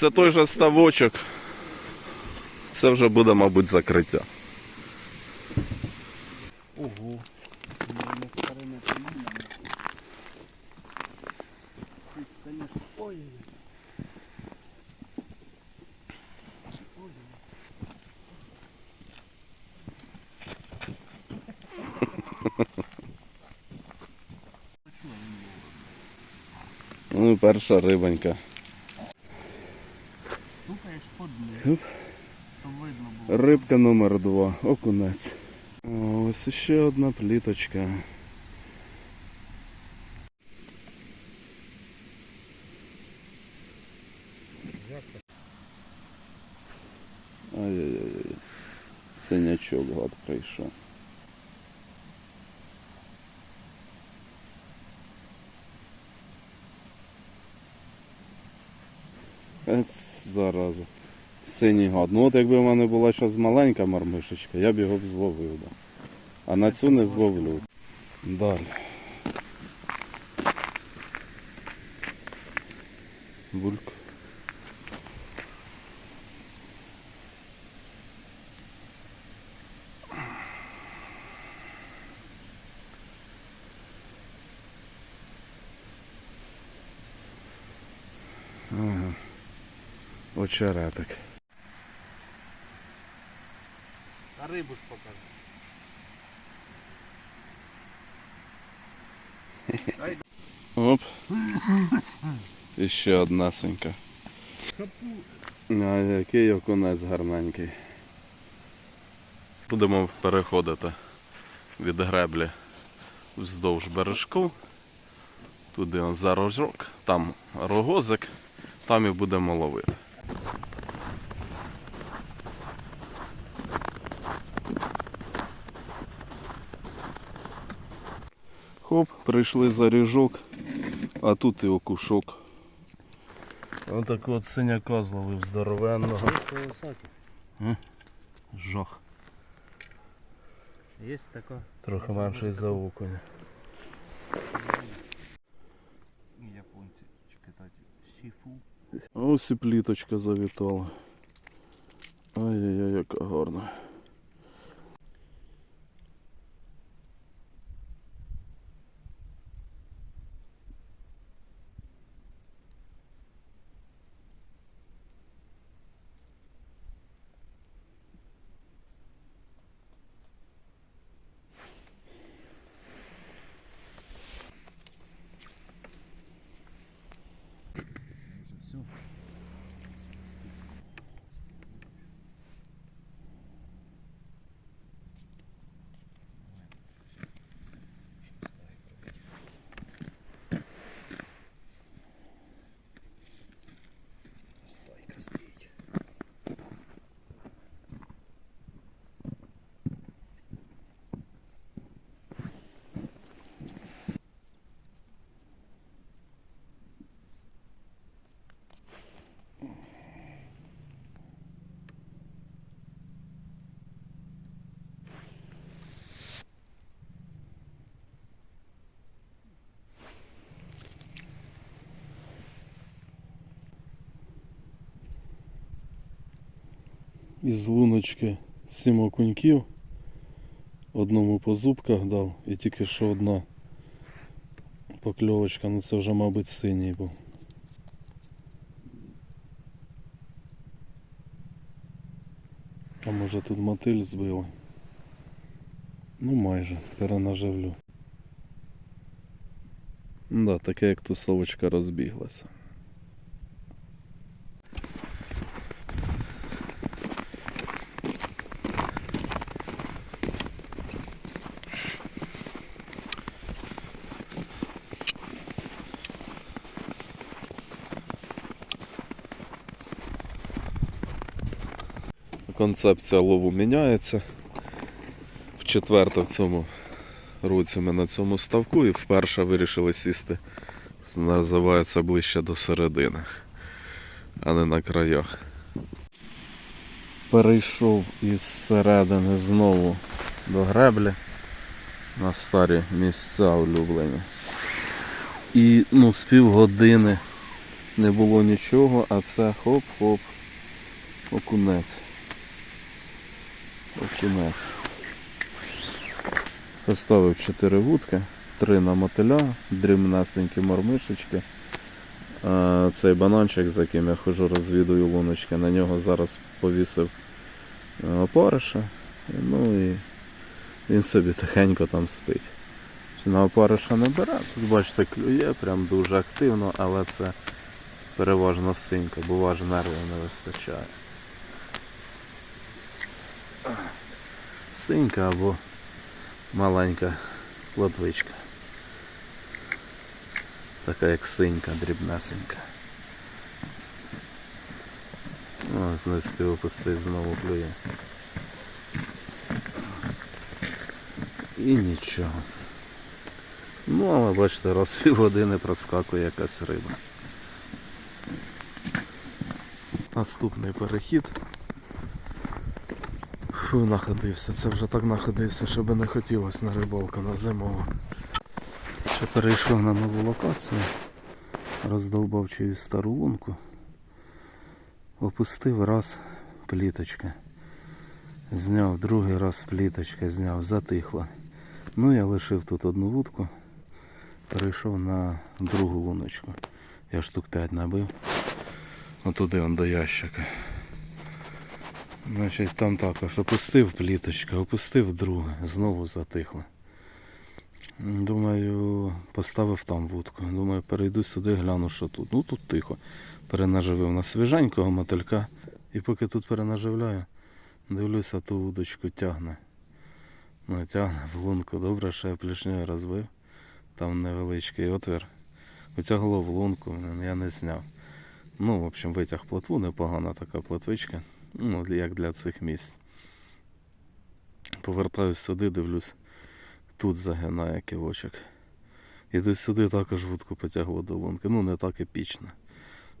Все той же ставочок. Це вже буде, мабуть, закриття. Ого. Ну, перша рибонька. Стукаєш по дну. Оп. Щоб видно було. Рибка номер два. Окунець. Ось ще одна пліточка. Ай-яй-яй. Синячок гад прийшов. Ец, зараза. Синій гад. Ну от якби в мене була щось маленька мармишечка, я б його б зловив. Да. А на цю не зловлю. Далі. Бульк. Ага. Очеретик. А рибу ж покажи. Оп. І ще одна синька. А який окунець гарненький. Будемо переходити від греблі вздовж бережку. Туди за рожок, там рогозик, там і будемо ловити. Хоп, прийшли за ріжок, а тут і окушок. Отак от синяка зловив здоровенного. Жах. Є така. Трохи менший за окуня. Японці, китайці. Сіфу. Ось і пліточка завітала. Ай-яй-яй, яка гарна. Із луночки сім окуньків. Одному по зубках дав і тільки що одна покльовочка, ну це вже, мабуть, синій був. А може тут мотиль збили? Ну майже, перенаживлю. Да, таке як тусовочка розбіглася. Концепція лову міняється. В четверте в цьому році ми на цьому ставку і вперше вирішили сісти, називається ближче до середини, а не на краях. Перейшов із середини знову до греблі на старі місця улюблені. І ну, з півгодини Не було нічого, а це хоп-хоп. Окунець. Окунець. Поставив 4 вудки, 3 на мотиля, дрібнесенькі мормишечки. Цей бананчик, за яким я хожу, розвідую луночки, на нього зараз повісив е, опариша. Ну і він собі тихенько там спить. На опариша не бере, тут бачите, клює прям дуже активно, але це переважно синька, бува ж нервів не вистачає. Синька або маленька плотвичка. Така як синька, дрібнесенька. О, знов співопустий знову клює. І нічого. Ну, але бачите, раз в години проскакує якась риба. Наступний перехід. Фу, находився. Це вже так находився, щоб не хотілося на рибалку на зимову. Ще перейшов на нову локацію. Роздовбав чиюсь стару лунку. Опустив раз пліточка. Зняв другий раз пліточка, зняв, затихла. Ну я лишив тут одну вудку. Перейшов на другу луночку. Я штук 5 набив. Отуди он до ящика. Значить, там також опустив пліточка, опустив друге, знову затихло. Думаю, поставив там вудку. Думаю, перейду сюди, гляну, що тут. Ну тут тихо. Перенаживив на свіженького мотилька. І поки тут перенаживляю, дивлюся, ту вудочку тягне. Ну, тягне в лунку. Добре, що я плішнею розбив. Там невеличкий отвір. Утягло в лунку, я не зняв. Ну, в общем, витяг плотву, непогана така плотвичка. Ну, як для цих місць. Повертаюсь сюди, дивлюсь, тут загинає кивочок. Іду сюди також вудку потягло до лунки. Ну, не так епічно.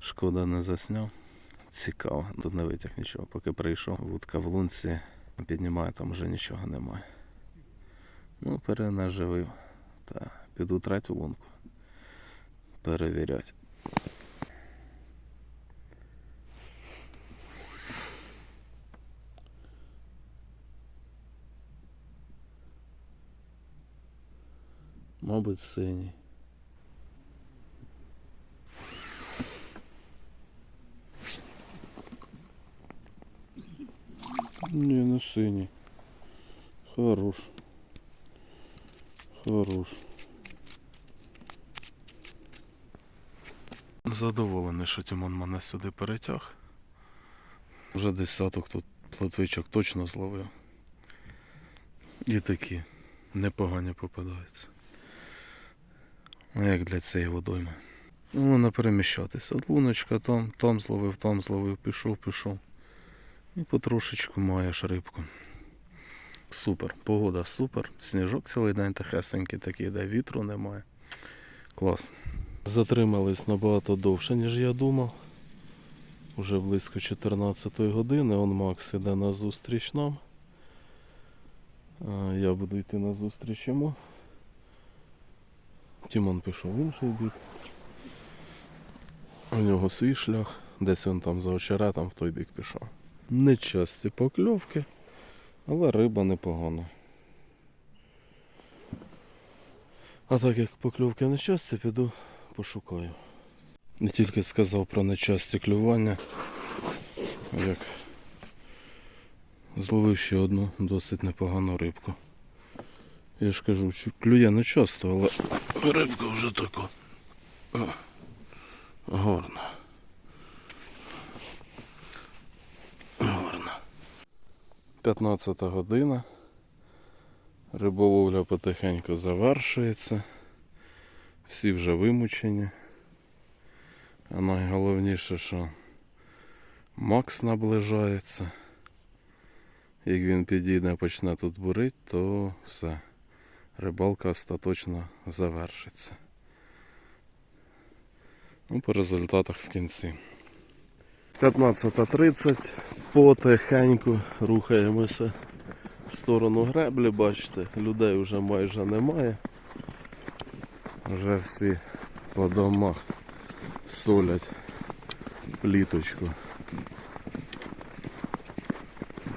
Шкода не засняв. Цікаво, тут не витяг нічого. Поки прийшов, вудка в лунці піднімає, там вже нічого немає. Ну, перенаживив. Та, піду третю лунку. Перевірять. Мабуть, синій. Ні, не синій. Хорош. Хорош. Задоволений, що Тимон мене сюди перетяг. Вже десяток тут платвичок точно зловив. І такі непогані попадаються. Ну, як для цієї водойми. Ну, вона переміщатися. Луночка там, там зловив, там зловив, пішов, пішов. І потрошечку маєш рибку. Супер. Погода супер. Сніжок цілий день тихесенький такий, де вітру немає. Клас. Затримались набагато довше, ніж я думав. Уже близько 14 години. Он Макс іде на зустріч нам. Я буду йти на зустріч йому. Тімон пішов в інший бік. У нього свій шлях. Десь він там за очеретом в той бік пішов. Нечасті покльовки, але риба непогана. А так як покльовки нечасті, піду пошукаю. Не тільки сказав про нечасті клювання, як зловив ще одну досить непогану рибку. Я ж кажу, що клює не часто, але рибка вже така. Гарна. Гарна. 15 година. Риболовля потихеньку завершується. Всі вже вимучені. А найголовніше, що Макс наближається. Як він підійде, почне тут бурити, то все. Рибалка остаточно завершиться. Ну, по результатах в кінці. 15.30. Потихеньку рухаємося в сторону греблі, бачите, людей вже майже немає. Вже всі по домах солять пліточку.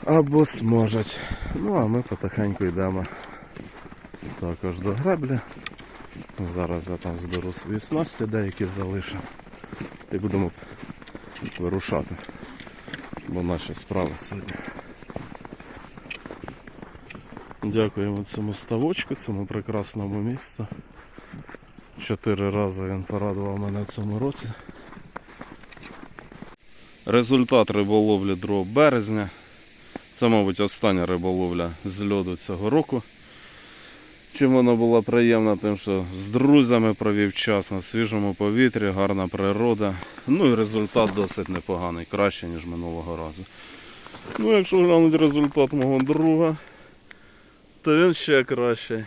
Або смажать. Ну а ми потихеньку йдемо також до греблі. Зараз я там зберу свої снасті, деякі залишив. І будемо вирушати. Бо наші справи сьогодні. Дякуємо цьому ставочку, цьому прекрасному місцю. Чотири рази він порадував мене цьому році. Результат риболовлі 2 березня. Це, мабуть, остання риболовля з льоду цього року. Чим вона була приємна, тим, що з друзями провів час на свіжому повітрі, гарна природа. Ну і результат досить непоганий, краще, ніж минулого разу. Ну, якщо глянути результат мого друга, то він ще кращий.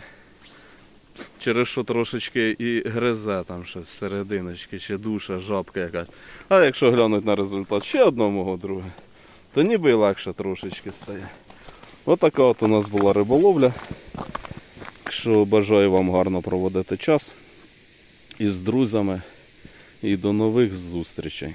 Через що трошечки і гризе там щось з серединочки, чи душа, жабка якась. А якщо глянути на результат ще одного мого друга, то ніби і легше трошечки стає. Отака от у нас була риболовля. Якщо бажаю вам гарно проводити час із друзями і до нових зустрічей.